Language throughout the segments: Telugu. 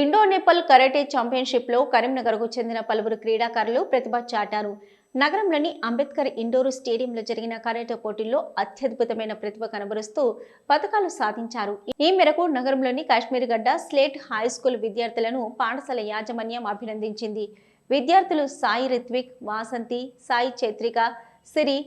ఇండో నేపల్ కరాటే ఛాంపియన్షిప్లో కరీంనగర్కు చెందిన పలువురు క్రీడాకారులు ప్రతిభ చాటారు. నగరంలోని అంబేద్కర్ ఇండోర్ స్టేడియంలో జరిగిన కరాటే పోటీల్లో అత్యద్భుతమైన ప్రతిభ కనబరుస్తూ పథకాలు సాధించారు. ఈ మేరకు నగరంలోని కాశ్మీర్ గడ్డ స్లేట్ హై స్కూల్ విద్యార్థులను పాఠశాల యాజమాన్యం అభినందించింది. విద్యార్థులు సాయి రిత్విక్ వాసంతి సాయి చైత్రిక సిరి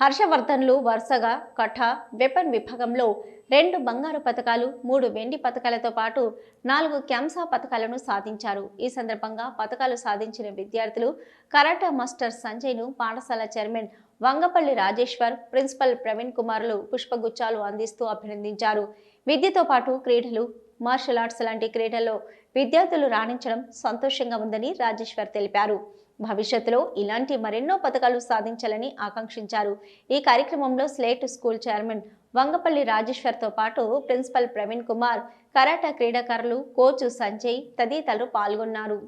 హర్షవర్ధన్లు వరుసగా కఠ వెపన్ విభాగంలో రెండు బంగారు పథకాలు మూడు వెండి పథకాలతో పాటు నాలుగు క్యాంసా పథకాలను సాధించారు. ఈ సందర్భంగా పథకాలు సాధించిన విద్యార్థులు కరాటా మాస్టర్ సంజయ్ను పాఠశాల చైర్మన్ వంగపల్లి రాజేశ్వర్ ప్రిన్సిపల్ ప్రవీణ్ కుమార్లు పుష్పగుచ్చాలు అందిస్తూ అభినందించారు. విద్యతో పాటు క్రీడలు మార్షల్ ఆర్ట్స్ లాంటి క్రీడల్లో విద్యార్థులు రాణించడం సంతోషంగా ఉందని రాజేశ్వర్ తెలిపారు. భవిష్యత్తులో ఇలాంటి మరెన్నో పథకాలు సాధించాలని ఆకాంక్షించారు. ఈ కార్యక్రమంలో స్లేట్ స్కూల్ చైర్మన్ వంగపల్లి రాజేశ్వర్తో పాటు ప్రిన్సిపల్ ప్రవీణ్ కుమార్ కరాటా క్రీడాకారులు కోచ్ సంజయ్ తదితరులు పాల్గొన్నారు.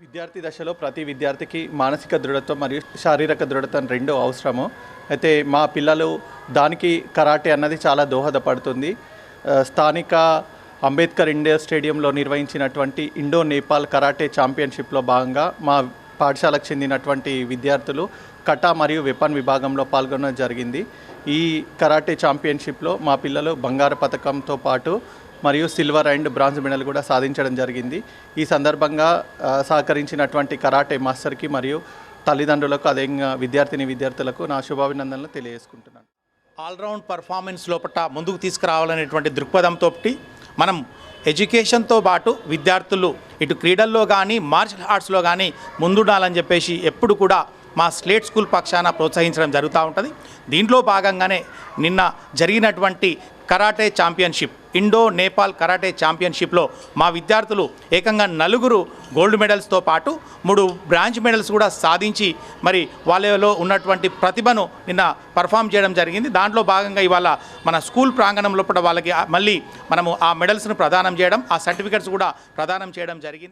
విద్యార్థి దశలో ప్రతి విద్యార్థికి మానసిక దృఢత్వం మరియు శారీరక దృఢత్వం రెండో అవసరము. అయితే మా పిల్లలు దానికి కరాటే అన్నది చాలా దోహదపడుతుంది. స్థానిక అంబేద్కర్ ఇండియా స్టేడియంలో నిర్వహించినటువంటి ఇండో నేపాల్ కరాటే ఛాంపియన్షిప్లో భాగంగా మా పాఠశాలకు చెందినటువంటి విద్యార్థులు కటా మరియు వెపన్ విభాగంలో పాల్గొనడం జరిగింది. ఈ కరాటే ఛాంపియన్షిప్లో మా పిల్లలు బంగారు పథకంతో పాటు మరియు సిల్వర్ అండ్ బ్రాంజ్ మెడల్ కూడా సాధించడం జరిగింది. ఈ సందర్భంగా సహకరించినటువంటి కరాటే మాస్టర్కి మరియు తల్లిదండ్రులకు అదేవిధంగా విద్యార్థిని విద్యార్థులకు నా శుభాభినందనలు తెలియజేసుకుంటున్నాను. ఆల్రౌండ్ పర్ఫార్మెన్స్ లోపల ముందుకు తీసుకురావాలనేటువంటి దృక్పథంతో మనం ఎడ్యుకేషన్తో పాటు విద్యార్థులు ఇటు క్రీడల్లో కానీ మార్షల్ ఆర్ట్స్లో కానీ ముందుండాలని చెప్పేసి ఎప్పుడు కూడా మా స్లేట్ స్కూల్ పక్షాన ప్రోత్సహించడం జరుగుతూ ఉంటుంది. దీంట్లో భాగంగానే నిన్న జరిగినటువంటి karate championship Indo Nepal karate ఛాంపియన్షిప్లో మా విద్యార్థులు ఏకంగా నలుగురు గోల్డ్ మెడల్స్తో పాటు మూడు బ్రాంజ్ మెడల్స్ కూడా సాధించి మరి వాళ్ళలో ఉన్నటువంటి ప్రతిభను నిన్న పర్ఫామ్ చేయడం జరిగింది. దాంట్లో భాగంగా ఇవాళ మన స్కూల్ ప్రాంగణంలో లోపల వాళ్ళకి మళ్ళీ మనము ఆ మెడల్స్ను ప్రదానం చేయడం ఆ సర్టిఫికెట్స్ కూడా ప్రదానం చేయడం జరిగింది.